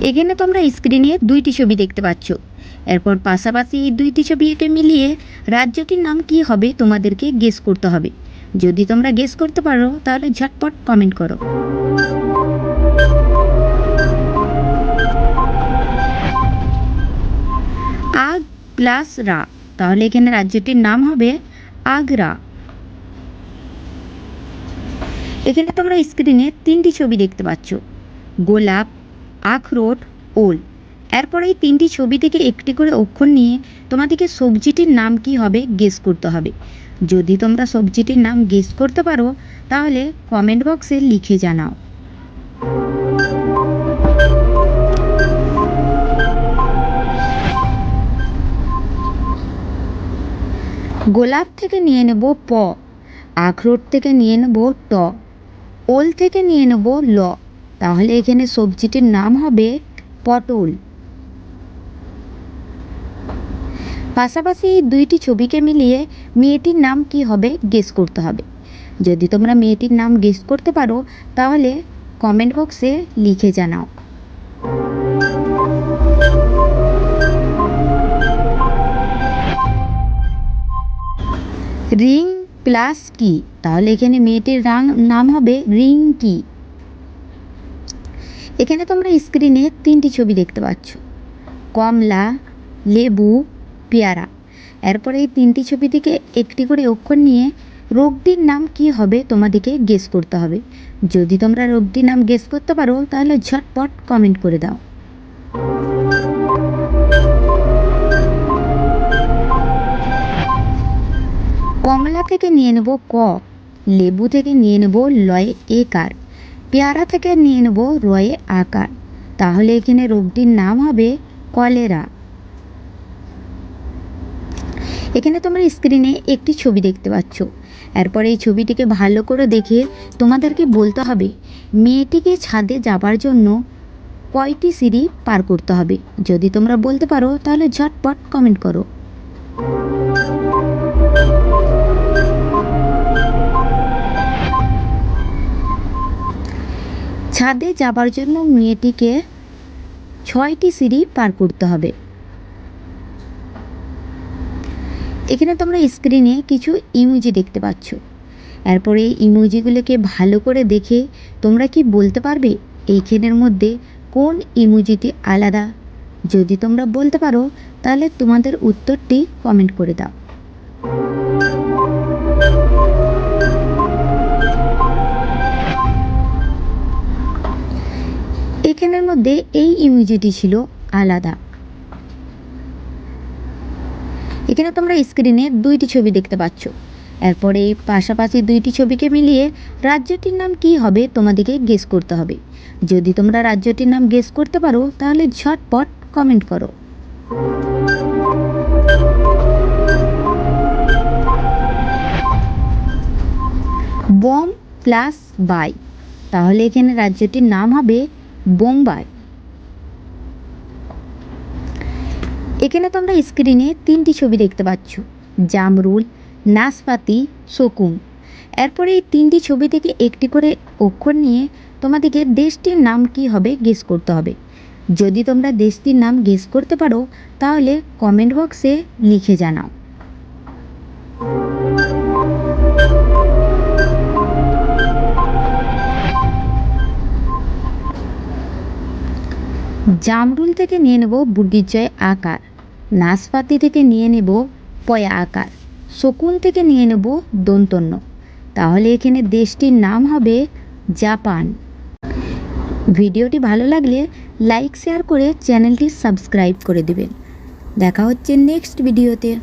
এখানে তোমরা স্ক্রিনে দুইটি ছবি দেখতে পাচ্ছ। এরপর পাশাপাশি এই দুইটি ছবিকে মিলিয়ে রাজ্যটির নাম কি হবে তোমাদেরকে গেস করতে হবে। যদি তোমরা গেস করতে পারো, তাহলে ঝটপট কমেন্ট করো। আগ প্লাস রা, তাহলে এখানে রাজ্যটির নাম হবে আগ্রা। এখানে তোমরা স্ক্রিনে তিনটি ছবি দেখতে পাচ্ছ। গোলাপ আখরোট ওল। এরপর এই তিনটি ছবি থেকে একটি করে অক্ষর নিয়ে তোমাদেরকে সবজিটির নাম কি হবে গেস করতে হবে। যদি তোমরা সবজিটির নাম গেস করতে পারো, তাহলে কমেন্ট বক্সে লিখে জানাও। গোলাপ থেকে নিয়ে নেব প আখরোট থেকে নিয়ে নেব ট, ওল থেকে নিয়ে নেব ল। তাহলে এখানে সবজিটির নাম হবে পটল। পাশাপাশি এই দুইটি ছবিকে মিলিয়ে মেয়েটির নাম কি হবে গেস করতে হবে। যদি তোমরা মেয়েটির নাম গেস করতে পারো, তাহলে কমেন্ট বক্সে লিখে জানাও। রিং প্লাস কি? তাহলে এখানে মেয়েটির রাং, নাম হবে রিং কি? এখানে তোমরা স্ক্রিনে তিনটি ছবি দেখতে পাচ্ছ। কমলা, লেবু, পেয়ারা। এরপরে এই তিনটি ছবি থেকে একটি করে অক্ষর নিয়ে রোগটির নাম কি হবে তোমাদেরকে গেস করতে হবে। যদি তোমরা রোগটির নাম গেস করতে পারো, তাহলে ঝটপট কমেন্ট করে দাও। কমলা থেকে নিয়ে নেব ক, লেবু থেকে নিয়ে নেব লয় এ একার পেয়ারা থেকে নিয়ে নেব রয়ে আকার। তাহলে এখানে রোগটির নাম হবে কলেরা। এখানে তোমরা স্ক্রিনে একটি ছবি দেখতে পাচ্ছ। এরপর এই ছবিটিকে ভালো করে দেখে তোমাদেরকে বলতে হবে, মেয়েটিকে ছাদে যাবার জন্য কয়টি সিঁড়ি পার করতে হবে? যদি তোমরা বলতে পারো, তাহলে ঝটপট কমেন্ট করো। ছাদে যাবার জন্য মেয়েটিকে ছয়টি সিঁড়ি পার করতে হবে। এখানে তোমরা স্ক্রিনে কিছু ইমোজি দেখতে পাচ্ছ। এরপরে এই ইমোজিগুলোকে ভালো করে দেখে তোমরা কি বলতে পারবে? এইখানের মধ্যে কোন ইমোজিটি আলাদা? যদি তোমরা বলতে পারো, তাহলে তোমাদের উত্তরটি কমেন্ট করে দাও। এখানের মধ্যে এই ইমোজিটি ছিল আলাদা। এখানে তোমরা স্ক্রিনে দুইটি ছবি দেখতে পাচ্ছ। এরপরে পাশাপাশি দুইটি ছবিকে মিলিয়ে রাজ্যটির নাম কি হবে তোমাদেরকে গেস করতে হবে। যদি তোমরা রাজ্যটির নাম গেস করতে পারো, তাহলে ঝটপট কমেন্ট করো। বম প্লাস বাই তাহলে এখানে রাজ্যটির নাম হবে বোম্বাই। এখানে তোমরা স্ক্রিনে তিনটি ছবি দেখতে পাচ্ছ। জামরুল, নাশপাতি, শকুন। এরপরে এই তিনটি ছবি থেকে একটি করে অক্ষর নিয়ে তোমাদেরকে দেশটির নাম কি হবে গেস করতে হবে। যদি তোমরা দেশটির নাম গেস করতে পারো, তাহলে কমেন্ট বক্সে লিখে জানাও। জামরুল থেকে নিয়ে নেব বুগিচয় আকার। নাশপাতি থেকে নিয়ে নেব পয়া আকার। শকুন থেকে নিয়ে নেব দন্তন্য। তাহলে এখানে দেশটির নাম হবে জাপান। ভিডিওটি ভালো লাগলে লাইক, শেয়ার করে চ্যানেলটি সাবস্ক্রাইব করে দেবেন। দেখা হচ্ছে নেক্সট ভিডিওতে।